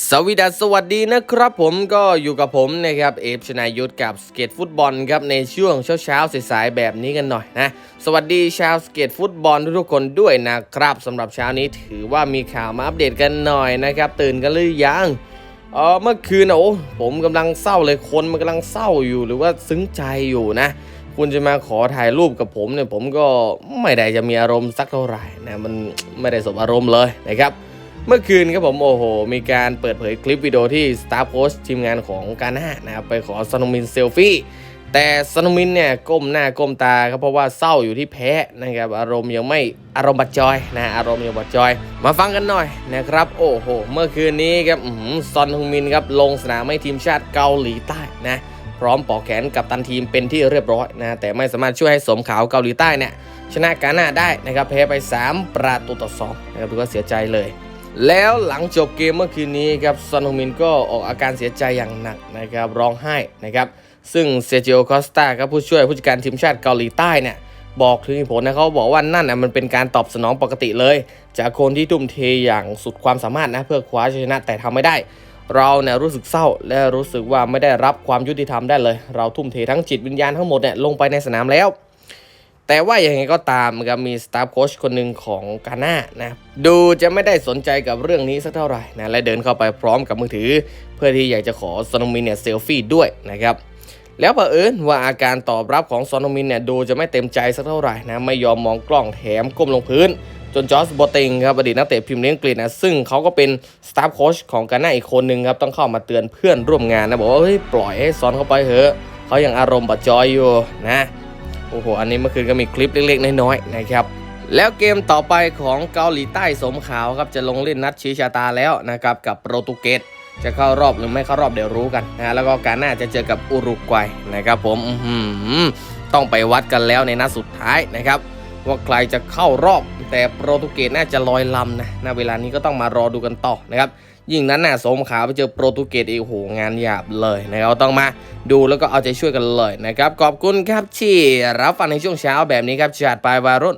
สวีดัสสวัสดีนะครับผมก็อยู่กับผมนะครับเอฟชนายุทธกับสเก็ตฟุตบอลครับในช่วงเช้าๆสายๆแบบนี้กันหน่อยนะสวัสดีชาวสเก็ตฟุตบอลทุกๆคนด้วยนะครับสำหรับเช้านี้ถือว่ามีข่าวมาอัปเดตกันหน่อยนะครับตื่นกันหรือยังเออเมื่อคืนนะโอ้ผมกำลังเศร้าเลยคนมันกำลังเศร้าอยู่หรือว่าซึ้งใจอยู่นะ คุณจะมาขอถ่ายรูปกับผมเนี่ยผมก็ไม่ได้จะมีอารมณ์สักเท่าไหร่นะมันไม่ได้สบอารมณ์เลยนะครับ เมื่อคืนครับผมโอ้โห มีการเปิดเผยคลิปวิดีโอที่ Star Post ทีมงานของกาน่านะครับไปขอซอนมินเซลฟี่แต่ซอนมินเนี่ยก้มหน้าก้มตาครับเพราะว่าเศร้าอยู่ที่แพ้นะครับอารมณ์ยังไม่อารมณ์บัดจอยนะอารมณ์ยังบัดจอย มาฟังกันหน่อยนะครับโอ้โห เมื่อคืนนี้ครับซอนฮงมินครับลงสนามให้ทีมชาติเกาหลีใต้นะพร้อมปอกแขนกับตันทีมเป็นที่เรียบร้อยนะแต่ไม่สามารถช่วยให้สมขาวเกาหลีใต้เนี่ยชนะกาน่าได้นะครับแพ้ไป 3 ประตูต่อ2นะครับถือว่าเสียใจเลย แล้วหลังจบเกมเมื่อคืนนี้ครับซอนฮงมินก็ออกอาการเสียใจอย่างหนักนะครับร้องไห้นะครับซึ่งเซจิโอคอสตาครับผู้ช่วยผู้จัดการทีมชาติเกาหลีใต้เนี่ยบอกถึงผลนะเขาบอกว่านั่นนะมันเป็นการตอบสนองปกติเลย จากคนที่ทุ่มเทอย่างสุดความสามารถนะเพื่อคว้าชัยชนะแต่ทำไม่ได้ เราเนี่ยรู้สึกเศร้า และรู้สึกว่าไม่ได้รับความยุติธรรมได้เลย เราทุ่มเททั้งจิตวิญญาณทั้งหมดเนี่ยลงไปในสนามแล้ว แต่ว่าอย่างไรก็ตามครับมีสตาฟโค้ชคนหนึ่งของกาน่านะดูจะไม่ได้สนใจกับเรื่องนี้สักเท่าไหร่นะและเดินเข้าไปพร้อมกับมือถือ เพื่อที่อยากจะขอซอนมินเนี่ยเซลฟี่ด้วยนะครับแล้วเผอิญว่าอาการตอบรับของซอนมินเนี่ยดูจะไม่เต็มใจสักเท่าไหร่นะไม่ยอมมองกล้องแถมก้มลงพื้น จนจอร์บอติงครับอดีตนักเตะพรีเมียร์ลีกอังกฤษนะซึ่งเขาก็เป็นสตาฟโค้ชของกาน่าอีกคนหนึ่งครับต้องเข้ามาเตือนเพื่อนร่วมงานนะบอกว่าเฮ้ยปล่อยให้ซอนเข้าไปเถอะเขายังอารมณ์บัดจอยอยู่นะ โอ้โห อันนี้เมื่อคืนก็มีคลิปเล็กๆ น้อยๆนะครับ แล้วเกมต่อไปของเกาหลีใต้สมขาวครับจะลงเล่นนัดชี้ชะตาแล้วนะครับกับโปรตุเกสจะเข้ารอบหรือไม่เข้ารอบเดี๋ยวรู้กันนะแล้วก็การหน้าจะเจอกับอุรุกวัยนะครับผมต้องไปวัดกันแล้วในนัดสุดท้ายนะครับ ว่าใครจะเข้ารอบแต่โปรตุเกสน่าจะลอยลำนะณเวลานี้ก็ต้องมารอดูกันต่อนะครับ ยิ่งนั้นน่ะสมขาไปเจอโปรตุเกสอีกโอ้โหงานหยาบเลยนะครับต้องมาดูแล้วก็เอาใจช่วยกันเลยนะครับขอบคุณครับที่รับฟังในช่วงเช้าแบบนี้ครับจัดไปวารุ่น